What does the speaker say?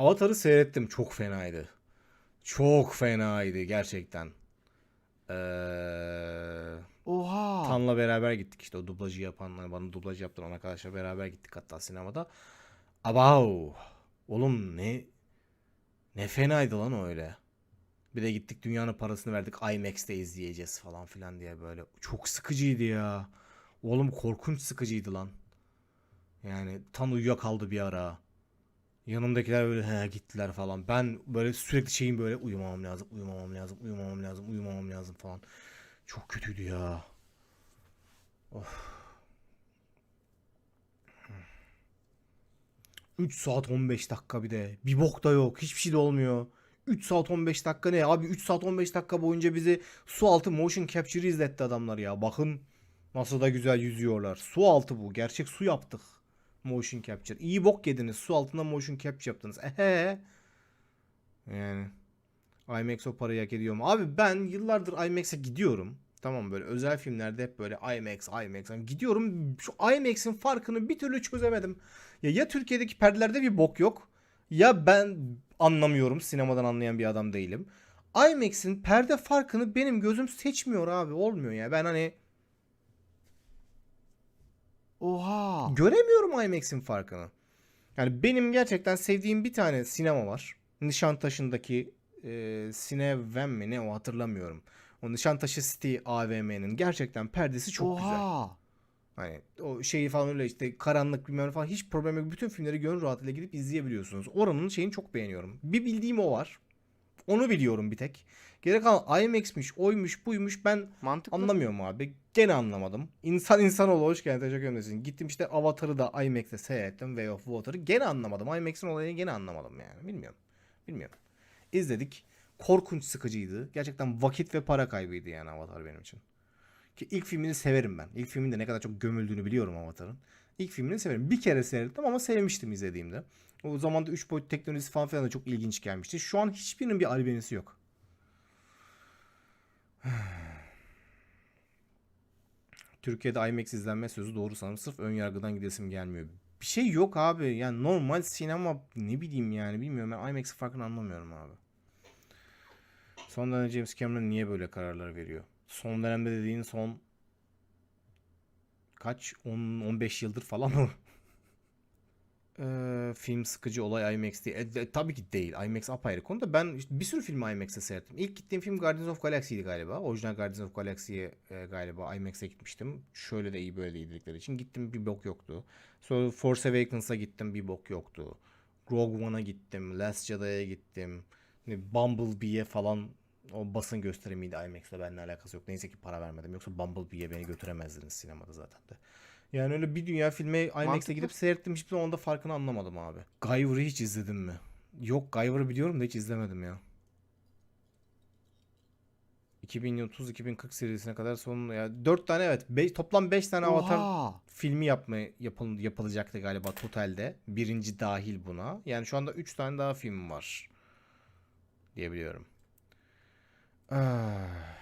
Avatar'ı seyrettim. Çok fenaydı. Çok fenaydı gerçekten. Ee, Oha. Tan'la beraber gittik işte o dublajı yapanlar bana dublaj yaptıran arkadaşlar beraber gittik hatta sinemada. Abav. Oğlum ne ne fenaydı lan öyle. Bir de gittik dünyanın parasını verdik IMAX'te izleyeceğiz falan filan diye böyle. Çok sıkıcıydı ya. Oğlum korkunç sıkıcıydı lan. Yani Tan uyuyakaldı bir ara. Yanımdakiler böyle he gittiler falan. Ben böyle sürekli şeyim böyle uyumamam lazım, uyumamam lazım, uyumamam lazım, uyumamam lazım falan. Çok kötüydü ya. Of. 3 saat 15 dakika bir de. Bir bok da yok. Hiçbir şey de olmuyor. 3 saat 15 dakika ne? Abi 3 saat 15 dakika boyunca bizi su altı motion capture izletti adamlar ya. Bakın nasıl da güzel yüzüyorlar. Su altı bu. Gerçek su yaptık. Motion capture. İyi bok yediniz. Su altında motion capture yaptınız. Ehe. Yani. IMAX o parayı hak ediyor mu? Abi ben yıllardır IMAX'e gidiyorum. Tamam böyle özel filmlerde hep böyle IMAX, IMAX. Yani gidiyorum şu IMAX'in farkını bir türlü çözemedim. Ya ya Türkiye'deki perdelerde bir bok yok. Ya ben anlamıyorum. Sinemadan anlayan bir adam değilim. IMAX'in perde farkını benim gözüm seçmiyor abi. Olmuyor ya. Ben hani Oha. göremiyorum IMAX'in farkını. Yani benim gerçekten sevdiğim bir tane sinema var. Nişantaşı'ndaki e, Sineven mi ne o hatırlamıyorum. O Nişantaşı City AVM'nin gerçekten perdesi çok güzel. Oha. Hani o şeyi falan öyle işte karanlık bilmem falan hiç problem yok. Bütün filmleri gönül rahatlığıyla gidip izleyebiliyorsunuz. Oranın şeyini çok beğeniyorum. Bir bildiğim o var. Onu biliyorum bir tek. Geri kalan IMAX'miş, oymuş, buymuş ben Mantıklı. anlamıyorum abi. Gene anlamadım. İnsan insanoğlu hoş geldin teşekkür ederim. Gittim işte Avatar'ı da IMAX'te seyrettim. Way of Water'ı. Gene anlamadım. IMAX'in olayını gene anlamadım yani. Bilmiyorum. Bilmiyorum. İzledik. Korkunç sıkıcıydı. Gerçekten vakit ve para kaybıydı yani Avatar benim için. Ki ilk filmini severim ben. İlk filmin de ne kadar çok gömüldüğünü biliyorum Avatar'ın. İlk filmini severim. Bir kere seyrettim ama sevmiştim izlediğimde. O zaman da 3 boyut teknolojisi falan filan da çok ilginç gelmişti. Şu an hiçbirinin bir albenisi yok. Türkiye'de IMAX izlenme sözü doğru sanırım. Sırf ön yargıdan gidesim gelmiyor. Bir şey yok abi. Yani normal sinema ne bileyim yani bilmiyorum. Ben IMAX farkını anlamıyorum abi. Son James Cameron niye böyle kararlar veriyor? Son dönemde dediğin son kaç 10 15 yıldır falan mı? Ee, film sıkıcı olay IMAX değil. E, tabii ki değil. IMAX apayrı konu da ben işte bir sürü filmi IMAX'te seyrettim. İlk gittiğim film Guardians of Galaxy'ydi galiba. Orijinal Guardians of Galaxy'ye e, galiba IMAX'e gitmiştim. Şöyle de iyi böyle de iyi dedikleri için gittim bir bok yoktu. Sonra Force Awakens'a gittim bir bok yoktu. Rogue One'a gittim. Last Jedi'ye gittim. Bumblebee'ye falan o basın gösterimiydi IMAX'le benimle alakası yok. Neyse ki para vermedim. Yoksa Bumblebee'ye beni götüremezdiniz sinemada zaten de. Yani öyle bir dünya filme IMAX'e gidip seyrettim. Hiçbir zaman da farkını anlamadım abi. Guyver'ı hiç izledin mi? Yok Guyver'ı biliyorum da hiç izlemedim ya. 2030-2040 serisine kadar son ya 4 tane evet be- toplam 5 tane Avatar Oha. filmi yapma yapıl, yapılacaktı galiba totalde. Birinci dahil buna. Yani şu anda 3 tane daha film var diyebiliyorum. Ah.